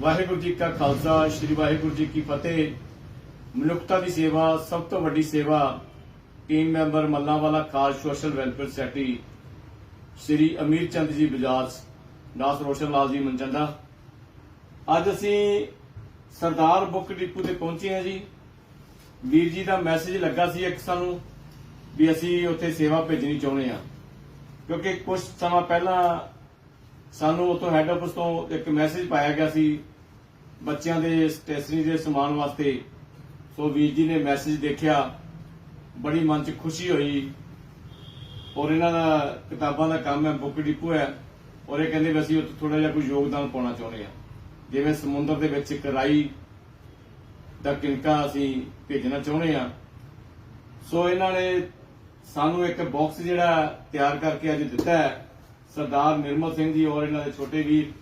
ਵਾਹਿਗੁਰੂ ਜੀ ਕਾ ਖਾਲਸਾ, ਸ੍ਰੀ ਵਾਹਿਗੁਰੂ ਜੀ ਕੀ ਫਤਿਹ। ਮਨੁੱਖਤਾ ਦੀ ਸੇਵਾ, ਸਭ ਤੋਂ ਵੱਡੀ ਸੇਵਾ ਟੀਮ ਮੈਂਬਰ ਮੱਲਾਂਵਾਲਾ ਖਾਸ social welfare society Shri Amir Chand ji Bajaj, ਦਾਸ ਰੋਸ਼ਨ ਲਾਲ ਜੀ ਮਨਚੰਦਾ ਅੱਜ ਅਸੀਂ ਸਰਦਾਰ ਬੁੱਕ ਡਿਪੂ ਤੇ ਪਹੁੰਚੇ ਹਾਂ ਜੀ। ਵੀਰ ਜੀ ਦਾ ਮੈਸੇਜ ਲੱਗਾ ਸੀ ਇੱਕ ਸਾਨੂੰ ਵੀ ਅਸੀਂ ਉੱਥੇ ਸੇਵਾ ਭੇਜਣੀ ਚਾਹੁੰਦੇ ਹਾਂ। ਕਿਉਂਕਿ ਕੁਝ ਸਮਾਂ ਪਹਿਲਾਂ ਸਾਨੂੰ ਉਥੋਂ ਹੈੱਡ ਆਫਿਸ ਤੋਂ ਇੱਕ ਮੈਸੇਜ ਪਾਇਆ ਗਿਆ ਸੀ ਬੱਚਿਆਂ ਦੇ ਸਟੇਸ਼ਨਰੀ ਦੇ ਸਮਾਨ ਵਾਸਤੇ। ਸੋ ਵੀਰ ਜੀ ਨੇ ਮੈਸੇਜ ਦੇਖਿਆ, ਬੜੀ ਮਨ 'ਚ ਖੁਸ਼ੀ ਹੋਈ ਔਰ ਇਹਨਾਂ ਦਾ ਕਿਤਾਬਾਂ ਦਾ ਕੰਮ ਹੈ ਬੁੱਕ ਡਿਪੂ ਹੈ ਔਰ ਇਹ ਕਹਿੰਦੇ ਵੀ ਅਸੀਂ ਉੱਥੇ ਥੋੜਾ ਜਿਹਾ ਕੋਈ ਯੋਗਦਾਨ ਪਾਉਣਾ ਚਾਹੁੰਦੇ ਹਾਂ। ਜਿਵੇਂ ਸਮੁੰਦਰ ਦੇ ਵਿੱਚ ਇੱਕ ਰਾਈ ਦਾ ਕਿਣਕਾ ਅਸੀਂ ਭੇਜਣਾ ਚਾਹੁੰਦੇ ਹਾਂ। ਸੋ ਇਹਨਾਂ ਨੇ ਸਾਨੂੰ ਇੱਕ ਬਾਕਸ ਜਿਹੜਾ ਤਿਆਰ ਕਰਕੇ ਅੱਜ ਦਿੱਤਾ ਹੈ। ਸਰਦਾਰ ਨਿਰਮਲ ਸਿੰਘ ਜੀ ਔਰ ਇਹਨਾਂ ਦੇ ਛੋਟੇ ਵੀਰ।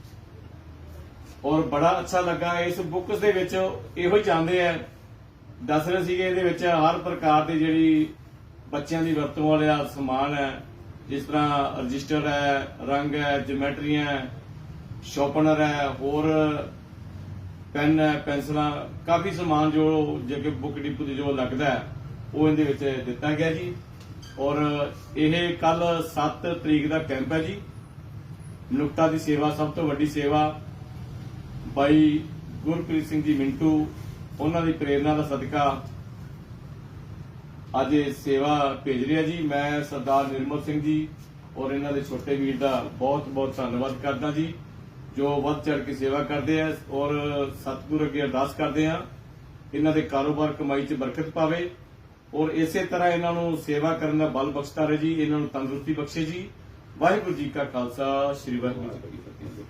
ਔਰ ਬੜਾ ਅੱਛਾ ਲੱਗਾ, ਇਸ ਬੁੱਕਸ ਦੇ ਵਿੱਚ ਇਹੋ ਹੀ ਚਾਹੁੰਦੇ ਆ, ਦੱਸ ਰਹੇ ਸੀਗੇ ਇਹਦੇ ਵਿੱਚ ਹਰ ਪ੍ਰਕਾਰ ਦੀ ਜਿਹੜੀ ਬੱਚਿਆਂ ਦੀ ਵਰਤੋਂ ਵਾਲਾ ਸਮਾਨ ਹੈ, ਜਿਸ ਤਰ੍ਹਾਂ ਰਜਿਸਟਰ ਹੈ, ਰੰਗ ਹੈ ਜਿਓਮੈਟਰੀਆਂ ਹੈ ਸ਼ੋਪਨਰ ਹੈ, ਹੋਰ ਪੈਨ ਹੈ, ਪੈਨਸਲਾਂ, ਕਾਫੀ ਸਮਾਨ ਜੋ ਜੇ ਬੁੱਕ ਡਿਪੂ ਤੇ ਜੋ ਲੱਗਦਾ ਉਹ ਇਹਦੇ ਵਿੱਚ ਦਿੱਤਾ ਗਿਆ ਜੀ। ਔਰ ਇਹ ਕੱਲ 7 ਤਰੀਕ ਦਾ ਕੈਂਪ ਹੈ ਜੀ। ਮਨੁੱਖਤਾ ਦੀ ਸੇਵਾ, ਸਭ ਤੋਂ ਵੱਡੀ ਸੇਵਾ ਬਾਈ ਗੁਰਪ੍ਰੀਤ ਸਿੰਘ ਜੀ ਮਿੰਟੂ, ਉਹਨਾਂ ਦੀ ਪ੍ਰੇਰਣਾ ਦਾ ਸਦਕਾ ਅੱਜ ਇਹ ਸੇਵਾ ਭੇਜ ਰਿਹਾ ਜੀ। ਮੈਂ ਸਰਦਾਰ ਨਿਰਮਲ ਸਿੰਘ ਜੀ ਔਰ ਇਹਨਾਂ ਦੇ ਛੋਟੇ ਵੀਰ ਦਾ ਬਹੁਤ ਬਹੁਤ ਧੰਨਵਾਦ ਕਰਦਾ ਜੀ, ਜੋ ਵੱਧ ਚੜ ਕੇ ਸੇਵਾ ਕਰਦੇ ਆ ਔਰ ਸਤਿਗੁਰ ਅੱਗੇ ਅਰਦਾਸ ਕਰਦੇ ਆ। ਇਹਨਾਂ ਦੇ ਕਾਰੋਬਾਰ ਕਮਾਈ 'ਚ ਬਰਕਤ ਪਾਵੇ। ਔਰ ਇਸੇ ਤਰ੍ਹਾਂ ਇਹਨਾਂ ਨੂੰ ਸੇਵਾ ਕਰਨ ਦਾ ਬਲ ਬਖਸ਼ਦਾ ਰਹੇ ਜੀ, ਇਹਨਾਂ ਨੂੰ ਤੰਦਰੁਸਤੀ ਬਖਸ਼ੇ ਜੀ। ਵਾਹਿਗੁਰੂ ਜੀ ਕਾ ਖਾਲਸਾ, ਸ੍ਰੀ ਵਾਹਿਗੁਰੂ ਜੀ ਕੀ ਫਤਿਹ।